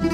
สวัส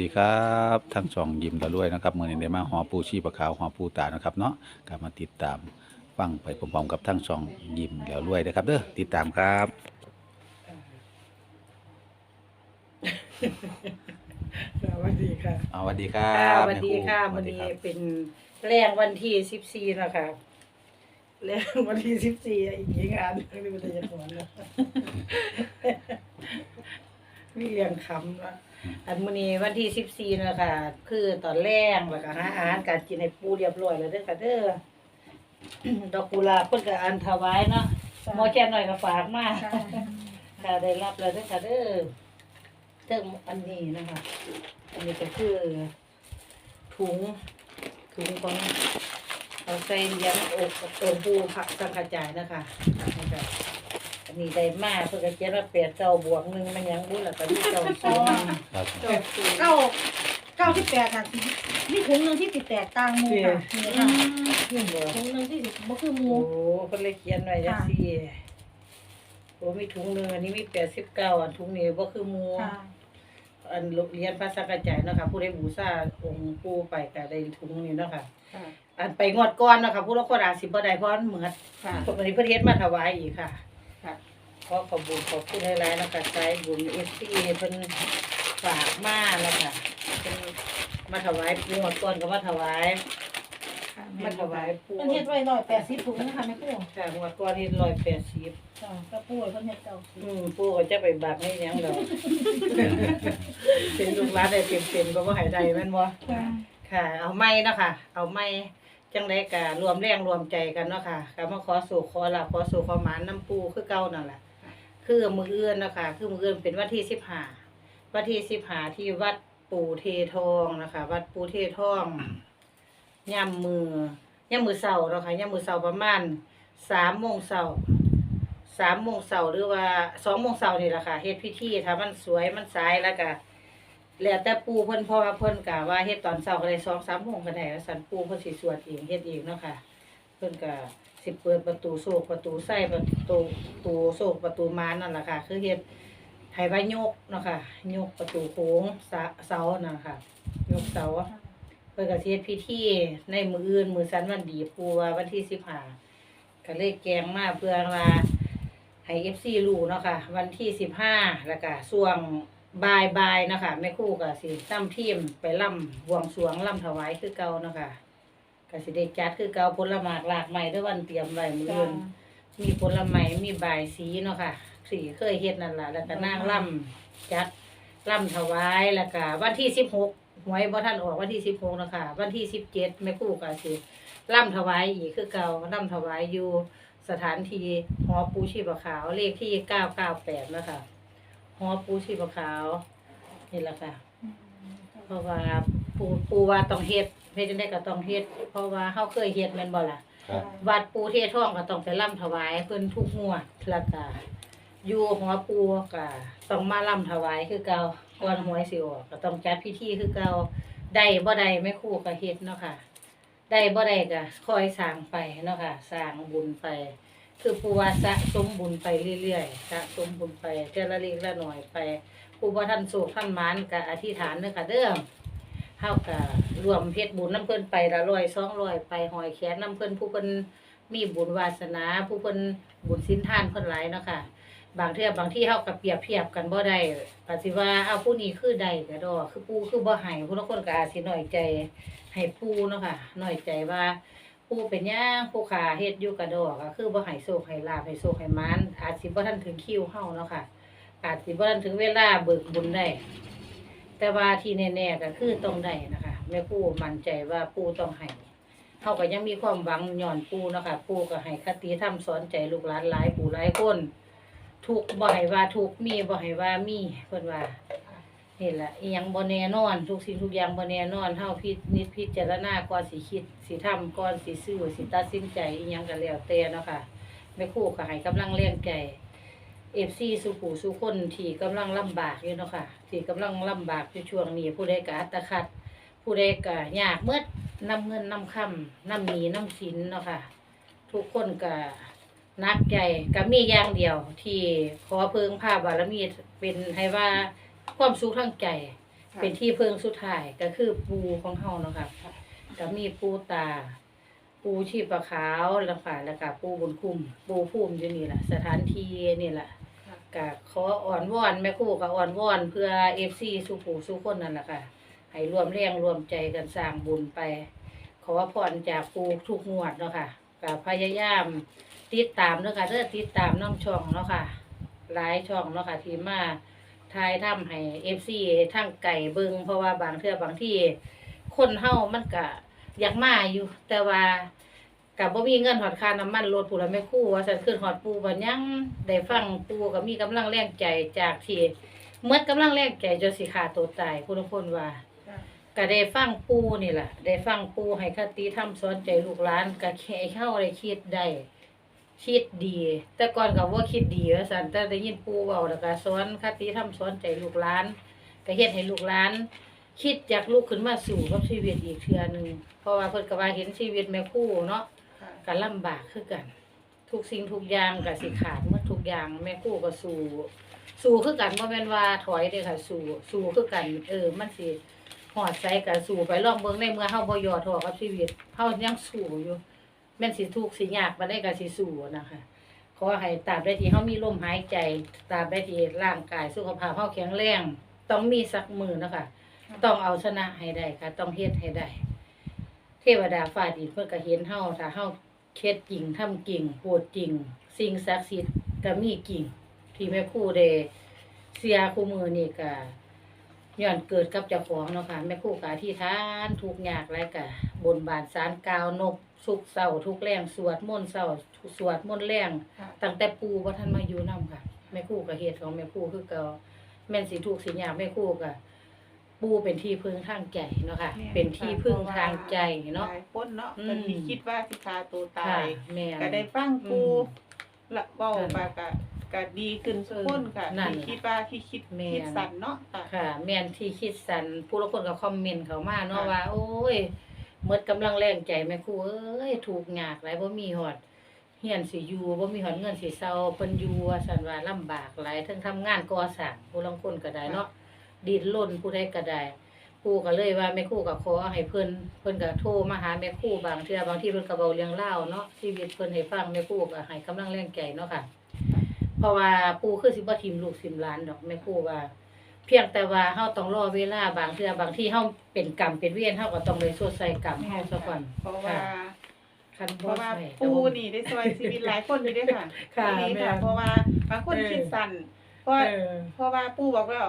ดีครับทั้งสองยิมตะลุยนะครับเมื่อนี้ได้มาหอปูชีปะขาวหอปูตานะครับเนาะกลับมาติดตามฟังไปพร้อมๆกับทั้งสองยิมแล้วรวยนะครับเด้อติดตามครับ สวัสดีค่ะเอาสวัสดีครัค่ะบสวัสดีค่ะแม่วันรูนี้สวัสดีรับเป็นแรงวันที่สิบสี่นะคะแรงวันที่สิบสี่อีกยี่งานไม่เป็นไรจะหัวนะมีเรียงคำละอันมื้อนี้วันที่สิบสี่นะคะคือตอนแรกแล้วก็หาอาหารการกินให้ปูเรียบร้อยแล้วเด้อค่ะเด้อ ดอกกุหลาบเพิ่นก็อันถวายเนาะหมอแค่หน่อยก็ฝากมา ค่ะได้รับแล้วเด้อค่ะเด้อ เทิงอันนี้นะคะ อันนี้ก็คือถุงถุงของเอาใส่เลี้ยงอกกับตัวปูผักสังกระจายนะคะนะคะ อันนี้ได้มากเพื่อเขียนว่าแปดเก้าบวกหนึ่งมันยังบุญแล้วก็มีเก้าศูนย์ครับเก้าศูนย์เก้าเก้าที่แปดค่ะมีถุงหนึ่งที่ติดแตกต่างหมูค่ะนี่ค่ะขึ้นบ่ถุงหนึ่งที่ติดบ่คือหมูโอ้เพิ่นเลยเขียนไว้จังซี่โอ้มีถุงหนึ่งอันนี้มีแปดสิบเก้าอันถุงนี้บ่คือหมูค่ะ อันเรียนภาษากระจายเนาะค่ะผู้ได้บูชาองค์ปู่ไปก็ได้ถุงนี้เนาะค่ะ ค่ะ อันไปงวดก่อนเนาะค่ะผู้ละคนอาจสิบ่ได้เพราะมันเหมือนค่ะปกติเพิ่นเฮ็ดมาถวายอีกค่ะ ค่ะ ขอขอบคุญขอบคุณหลายๆเนาะค่ะใจบุญ FC เพิ่นฝากมาแล้วค่ะเพิ่นมาถวายงวดก่อนก็มาถวาย มาถวายปู่เพิ่นเฮ็ดไว้ร้อยแปดสิบถุงนะคะแม่ครูค่ะงวดก่อนเฮ็ด180ค่ะกระปุกเพิ่นเฮ็ดเก้าสิบอืมปู่ก็จะไปบักให้หยังดอกเป็นลูกหลานได้เต็มๆก็บ่ให้ได้แม่นบ่ค่ะค่ะ เอาไม้เนาะค่ะ เอาไม้จังไดก็รวมแรงรวมใจกันเนาะค่ะก็มาขอสู่ขอลาขอสู่ขอหมานน้ำปูคือเก่านั่นแหละคือมืออื่นเนาะค่ะคือมืออื่นเป็นวันที่สิบห้าวันที่สิบห้าที่วัดปู่เททองนะคะ วัดปู่เททอง ย่ำมือย่ำมือเสาเนาะค่ะย่ำมือเสาประมาณสามโมงเสาสามโมงเสาหรือว่าสองโมงเสานี่แหละค่ะเฮ็ดพิธีถ้ามันสวยมันสายแล้วก็แล้วแต่ปูเพิ่นเพราะว่าเพิ่นกะว่าเฮ็ดตอนเช้าก็ได้สองสามโมงก็ได้สันปูเพิ่นสิสวดเองเฮ็ดเองเนาะค่ะเพิ่นก็สิเปิดประตูโศกประตูไส้ประตูประตูโศกประตูม้านนั่นแหละค่ะ คือเฮ็ดให้ว่ายกเนาะค่ะยกประตูโค้งเสาเสานั่นค่ะยกเสา เพิ่นก็สิเฮ็ดพิธีในมืออื่นมือสันวันดีปูว่าวันที่15ก็เลยแกงมาเพื่อว่าให้ FC รู้เนาะค่ะ วันที่15แล้วก็ช่วงบายบายเนาะคะแม่คู่ก็สิตั้มทีมไปล่ำบวงสรวงล่ำถวายคือเก่าเนาะคะกสิได้จัดคือเก่าผลหมากหลากใหม่ด้วยวันเตรียมไว้มืออื่นมีผลไม้มีบายสีเนาะค่ะ สีเคยเฮ็ดนั่นแหละแล้วก็นางล่ำจัดล่ำถวายแล้วก็วันที่สิบหก หวยบ่ทันออกวันที่สิบหกนาะคะวันที่สิบเจ็ดแม่ครู่ก็สิล่ำถวายอีกคือเก่าล่ำถวายอยู่สถานที่หอปูชีพขาวเลขที่เก้าเก้าแปดนาะคะหอปูชีพขาวนี่แหละค่ะ เพราะว่าปูปูว่าต้องเฮ็ดเฮ็ดจังได๋ก็ต้องเฮ็ดเพราะว่าเฮาเคยเฮ็ดแม่นบ่ล่ะ ครับ วัดปูเทศท่องก็ต้องไปร่ำถวายเพิ่นทุกงวดแล้วก็อยู่หัวปูก็ต้องมาร่ำถวายคือเก่า ก่อนหวยสิออกก็ต้องจัดพิธีคือเก่าได้บ่ได้แม่ครูก็เฮ็ดเนาะค่ะ ได้บ่ได้ก็คอยสร้างไปเนาะค่ะสร้างบุญไป คือผู้ว่าสะสมบุญไปเรื่อยๆสะสมบุญไปเจละเล็กละหน่อยไปผู้ว่าท่านโศกท่านมานก็อธิษฐานเด้อค่ะเด้อเฮาก็รวมเฮ็ดบุญน้ำเพิ่นไปละร้อยสองร้อยไปหอยแขนน้ำเพิ่นผู้เพิ่นมีบุญวาสนา ผู้เพิ่นบุญสินทานเพิ่นหลายเนาะค่ะ บางเทื่อบางที่เฮาก็เปรียบเทียบกันบ่ได้ปฏิว่าเอาผู้นี้คือใดก็ดอกคือปูคือบ่ให้ผู้ละคนก็อาจสิน้อยใจให้ปูเนาะค่ะน้อยใจว่าผู้เป็นย่างผู้ขาเฮ็ดอยู่กระดอกก็คือบ่ให้โชคให้ลาภให้โชคให้มานอาจสิบ่ทันถึงคิวเฮาเนาะค่ะ อาจสิบ่ทันถึงเวลาเบิกบุญได้แต่ว่าที่แน่ๆก็คือต้องได้นะคะแม่ปูมั่นใจว่าปูต้องให้เฮาก็ยังมีความหวังย้อนปูเนาะค่ะปูก็ให้คติธรรมสอนใจลูกหลานหลายผู้หลายคน ทุกข์บ่ให้ว่าทุกข์มีบ่ให้ว่ามีเพิ่นว่านี่แหละอีหยังบ่แน่นอน ทุกสิ่งทุกอย่างบ่แน่นอนเฮาพินิจพิจารณาก่อนสิคิดสิทำก่อนสิซื้อสิตัดสินใจอีหยังก็แล้วแต่เนาะค่ะแม่ครูก็ให้กำลังแรงใจ FC สู่ผู้สู่คนที่กำลังลำบากอยู่เนาะค่ะที่กำลังลำบากอยู่ช่วงนี้ผู้ใดก็อัตคัด ผู้ใดก็ยากเมื่อนำเงินนำคำนำหนี้นำสินเนาะค่ะ ทุกคนก็ นักใจก็มีอย่างเดียว ที่ขอเพิงพาบารมีเป็นให้ว่าความสุขทางใจเป็นที่เพิงสุดท้ายก็คือปูของเฮาเนาะค่ะก็มีปูตา ปูชีพขาวแล้วค่ะแล้วก็ปูบุญคุ้มปูภูมิอยู่นี่แหละสถานที่นี่แหละ ก็ขออ่อนวอนแม่ครู่ก็อ่อนวอนเพื่อ FC สุผู้สุคนนั่นแหละค่ะ ให้รวมแรงรวมใจกันสร้างบุญไป ขอพรจากปูทุกงวดเนาะค่ะก็พยายาม ติดตามเนาะค่ะเด้อติดตามน้องช่องเนาะค่ะหลายช่องเนาะค่ะที่มาทายทำให้ FC ทั้งไก่เบิงเพราะว่าบางเทื่อบางที่คนเฮามันก็อยากมาอยู่ แต่ว่ากับบ่มีเงินหอดค่าน้ำมันรถผู้ละแม่คู่ว่าซั่นขึ้นหอดปูบัดยังได้ฟังปูก็มีกำลังแรงใจจากที่เมื่อกำลังแรงใจจนสิขาตัวตายผู้ทุกคนว่าก็ได้ฟังปูนี่แหละได้ฟังปูให้คติธรรมสอนใจลูกหลานก็แค่เข้าได้คิดได้ คิดดี แต่ก่อนก็บ่คิดดีว่าซั่นแต่ได้ยินปูเว้าแล้วก็สอนคติธรรมสอนใจลูกหลานก็เฮ็ดให้ลูกหลาน คิดอยากลุกขึ้นมาสู่กับชีวิตอีกเทื่อหนึงเพราะว่าเพิ่นก็ว่าเห็นชีวิตแม่ครู่เนาะก็ลำบากคือกัน ทุกสิ่งทุกอย่างก็สิขาดหมดทุกอย่างแม่ครู่ก็สู้สู้คือกันบ่แม่นว่าถอยเด้อค่ะสู้สู้คือกัน เออ มันสิหอดใจกับสู่ไปลองเบิ่งในเมื่อเฮาบ่ย่อท้อกับชีวิตเฮายังสู้อยู่ แม่นสิทุกข์สิยากบ่ได้ก็สิสู้นะคะขอให้ตราบใดที่เฮามีลมหายใจตราบใดที่ร่างกายสุขภาพเฮาแข็งแรงต้องมีสักมือนะคะต้องเอาชนะให้ได้ค่ะ ต้องเฮ็ดให้ได้ เทวดาฟ้าดินเพิ่นก็เห็นเฮาถ้าเฮาเฮ็ดจริงทำจริงโหดจริง สิ่งศักดิ์สิทธิ์ก็มีจริงที่แม่ครูได้เสียคู่มือนี่ก็ ย้อนเกิดกับเจ้าของเนาะค่ะแม่ครู่กาที่ทานทุกข์ยากไรกะบนบานสารกาวนกสุกเศร้าทุกแรงสวดมนต์เศร้าสวดมนต์แรงตั้งแต่ปูว่าท่านมาอยู่นํค่ะแม่ครู่กับเหตุของแม่ครู่คือเก่าแม่นสิทุกข์สิยากแม่ครู่กะปูเป็นที่พึ่งทางใจเนาะค่ะเป็นที่พึ่งทางใจเนาะ หลายคนเนาะอืมเป็นที่คิดว่าสิฆ่าตัวตาค่ะย แม่ก็ได้ฟังปูอืมละเว้านั่นไปก็ ก็ดีขึ้นทุกคนค่ะนั่นที่คิดว่าที่คิดแม่คิดสั่นเนาะค่ะ ค่ะ แม่นที่คิดสันผู้ละคนก็คอมเมนต์เข้ามาเนาะค่ะ ว่า โอ้ยหมดกำลังแรงใจแม่ครูเอ้ยถูกยากหลายบ่มีฮอดเฮียนสิอยู่บ่มีฮอดเงินสิเซาเพิ่นอยู่ว่าซั่นว่าลำบากหลายทั้งทำงานก่อสร้างผู้ลางคนก็ได้เนาะดิ้นรนผู้ใดก็ได้ครูก็เลยว่าแม่ครูก็ขอให้เพิ่นเพิ่นก็โทรมาหาแม่ครูบางเทื่อบางทีเพิ่นก็เว้าเรื่องราวเนาะชีวิตเพิ่นให้ฟังแม่ครูก็ให้กำลังแรงใจเนาะค่ะ เพราะว่าปู่คือสิบ่ทิมลูกทิมหลานดอกแม่ครูว่า เพียงแต่ว่าเฮาต้องรอเวลาบางเทื่อบางที่เฮาเป็นกรรมเป็นเวรเฮาก็ต้องเลยสดใส่กรรมเฮาซะก่อนเพราะว่า คันเพบ่ราะว่าใส่ปูนี่ได้ช่วยชีวิตหลายคนอยู่เด้วยค่ะค่ะดีแม่ค่ะ เพราะว่าบางคนเออ คิดสั่นเพราะเออ เพราะว่าปูบอกว่า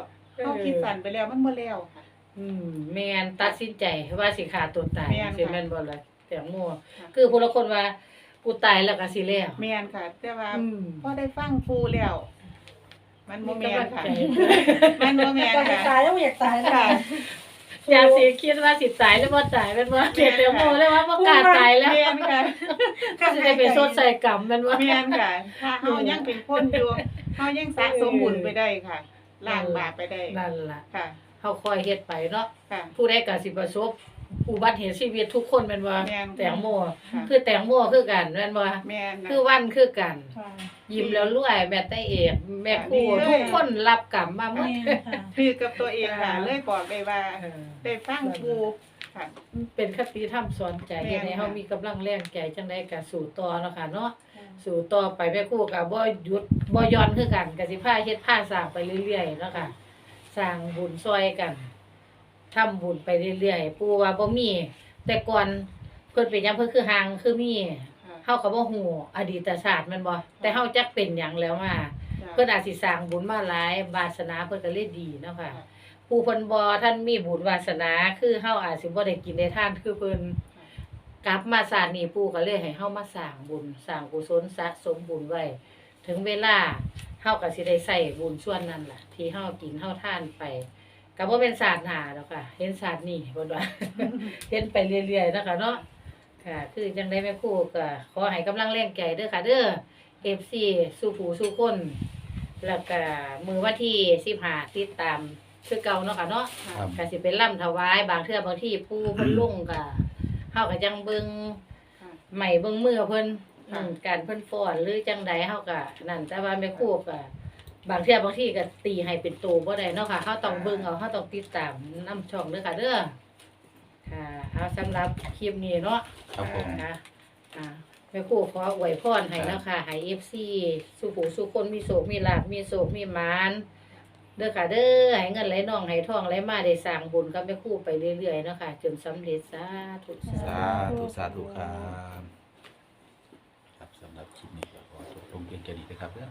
เขาคิดสั่นไปแล้วมันบ่แล้วค่ะ อืมแม่นตัดสินใจว่าสิฆ่าตัวตายแม่นค่ะ สิแม่นบ่ล่ะแต่งโมค่ะคือผู้ละคนว่า กูตายแล้วก็สิแล้ว แม่นค่ะ แต่ว่าอืมพอได้ฟังปูแล้ว มันบ่แม่นค่ะมีกำลังใจมันบ่แม่นก็อยากค่ะตายแล้วอยากตายนะค่ะอยากสิคิดว่าสิตายแล้วบ่ตายแม่นบ่เฮ็ดแต่โมเลยว่าบ่กล้าตายแล้วแม่นค่ะก็สิได้ไปสดใส่กรรมแม่นบ่ แม่นค่ะ ถ้าเฮายังเป็นคนอยู่เฮายังสะสมบุญไปได้ค่ะล้างบาปไปได้นั่นล่ะค่ะ เฮาคอยเฮ็ดไปเนาะค่ะ ผู้ใดก็สิประสบ อุบัติเหตุชีวิตทุกคนแม่นว่าแม่น แตงโมค่ะคือแตงโมคือกันแม่นว่าแม่นนะคือวันคือกัน ค่ะยิ้มแล้วรวยแม่ไต้เอกแม่ครูดีเลยทุกคนรับกรรมมาหมด แม่ค่ะ คือกับตัวเองค่ะค่ะเลยบอกได้ว่าเออได้ฟังปูค่ะ เป็นคติธรรมสอนใจแม่น เฮ็ดให้เฮาค่ะมีกำลังแรงใจจังได๋ก็สู่ต่อเนาะค่ะเนาะสู่ต่อไปแม่ครูก็บ่หยุดบ่หย่อนคือกันก็สิพาเฮ็ดพาสร้างไปเรื่อยๆเนาะค่ะสร้างบุญซอยกัน ทำบุญไปเรื่อยๆ ปู่ว่าบ่มี แต่ก่อนเพิ่นเป็นหยังเพิ่นคือหางคือมีค่ะเฮาก็บ่ฮู้อดีตศาสตร์แมันบ่แต่เฮาจักเป็นหยังแล้วมาจ้ะเพิ่นอาจสิสร้างบุญมาหลาย วาสนาเพิ่นก็เลยดีเนาะค่ะค่ะ ผู้เพิ่นบ่ท่านมีบุญวาสนาคือเฮาอาจสิบ่ได้กินได้ทานคือเพิ่นกลับมาศาสตร์นี้ปู่ก็เลยให้เฮามาสร้างบุญสร้างกุศลสะสมบุญไว้ ถึงเวลาเฮาก็สิได้ใช้บุญส่วนนั้นล่ะ ที่เฮากินเฮาทานไป ก็บ่เป็นศาสตร์หน้าดอกค่ะ เห็นศาสตร์นี้เพิ่นว่า เห็นไปเรื่อยๆนะคะเนาะค่ะ คือจังได้แม่ครูก็ขอให้กำลังแรงใจเด้อค่ะ เด้อ FC สู้ผู้สู้คนแล้วก็มือวันที่15ติดตามคือเก่าเนาะค่ะเนาะครับ ก็สิเป็นล่ำถวายบางเทื่อบางที่ปู่เพิ่นลงก็เฮาก็จังเบิ่งค่ะ ใหม่เบิ่งมือเพิ่นค่ะอืมการเพิ่นฟ้อนหรือจังใดเฮาก็นั่นแต่ว่าแม่ครูก็ บางเทื่อบางที่ก็ตีให้เป็นตัวบ่ได้เนาะค่ะเฮาต้องเบิ่งเอาเฮาต้องติดตามนํช่องเด้อค่ะเด้อค่ะเอาสำหรับคลิปนี้เนาะครับผม ค่ะอ่าแม่ครูขออวยพรให้เนาะค่ะให้ FC สุขสุขคนมีโศกมีลาภมีโศกมีหมานเด้อค่ะเด้อให้เงินไหลน่องให้ทองไหลมาได้สร้างบุญกับแม่ครู่ไปเรื่อยๆเนาะค่ะจนสำเร็จสาธุสาสาธุธุ สาธุครับ ครับสำหรับคลิปนี้ก็ขอจบลงเพียงแค่นี้นะครับเด้อ